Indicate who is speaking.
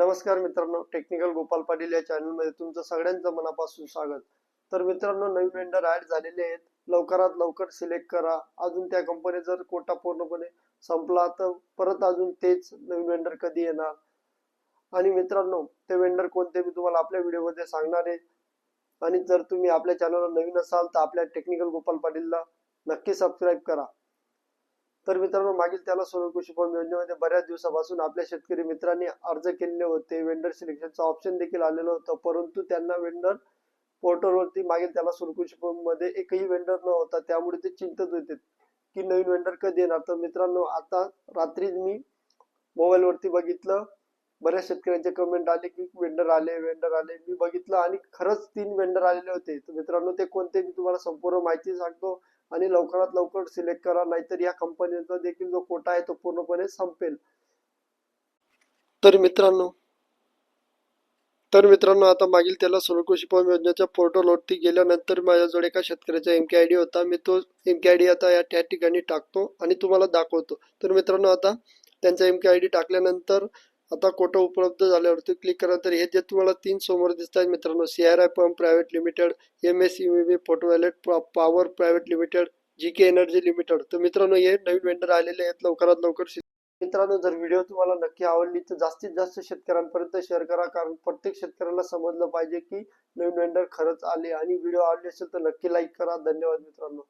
Speaker 1: नमस्कार मित्रांनो टेक्निकल गोपाल पाटील या चॅनलमध्ये तुमचं सगळ्यांचं मनापासून स्वागत. तर मित्रांनो नवीन वेंडर ऍड झालेले आहेत. लवकरात लवकर सिलेक्ट करा. अजून त्या कंपनी जर कोटा पूर्णपणे संपला तर परत अजून तेच नवीन वेंडर कधी येणार? आणि मित्रांनो ते वेंडर कोणते मी तुम्हाला आपल्या व्हिडिओमध्ये सांगणार आहे. आणि जर तुम्ही आपल्या चॅनलला नवीन असाल तर आपल्या टेक्निकल गोपाल पाटीलला नक्की सबस्क्राईब करा. तर मित्रांनो मागील त्याला सोलर कृषी फॉर्म योजनेमध्ये बऱ्याच दिवसापासून आपल्या शेतकरी मित्रांनी अर्ज केलेले होते. वेंडर सिलेक्शनचा ऑप्शन देखील आलेलं होतं. परंतु त्यांना वेंडर पोर्टलवरती मागील त्याला सोलर कृषी फॉर्ममध्ये एकही वेंडर न होता त्यामुळे ते चिंतित होते की नवीन वेंडर कधी येणार? तर मित्रांनो आता रात्री मी मोबाईलवरती बघितलं. बऱ्याच शेतकऱ्यांचे कमेंट आले की वेंडर आले वेंडर आले. मी बघितलं आणि खरंच तीन वेंडर आलेले होते. तर मित्रांनो ते कोणते? मी तुम्हाला संपूर्ण माहिती सांगतो. आणि लवकरात लवकर सिलेक्ट करा नाहीतर या कंपनीचा देखील जो कोटा आहे तो पूर्णपणे संपेल. तर मित्रांनो तर मित्रांनो आता मागील त्याला कृषी फॉर्म योजनेच्या पोर्टलवरती गेल्यानंतर माझ्याजवळ एका शेतकऱ्याचा एम के आय डी होता. मी तो एम के आय डी आता या त्या ठिकाणी टाकतो आणि तुम्हाला दाखवतो. तर मित्रांनो आता त्यांचा एम के आय डी टाकल्यानंतर आता कोटा उपलब्ध झाल्यावरती क्लिक करा. तर हे जे तुम्हाला तीन समोर दिसत आहेत मित्रांनो C R I pump private limited M S U B photovoltaic power private limited G K energy limited तर मित्रांनो हे नवीन वेंडर आलेले आहेत. लवकरात लवकर मित्रांनो जर व्हिडिओ तुम्हाला नक्की आवडली तर जास्तीत जास्त शेतकऱ्यांपर्यंत शेअर करा. कारण प्रत्येक शेतकऱ्याला समजलं पाहिजे की नवीन वेंडर खरंच आले. आणि व्हिडिओ आवडली असेल तर नक्की लाईक करा. धन्यवाद मित्रांनो.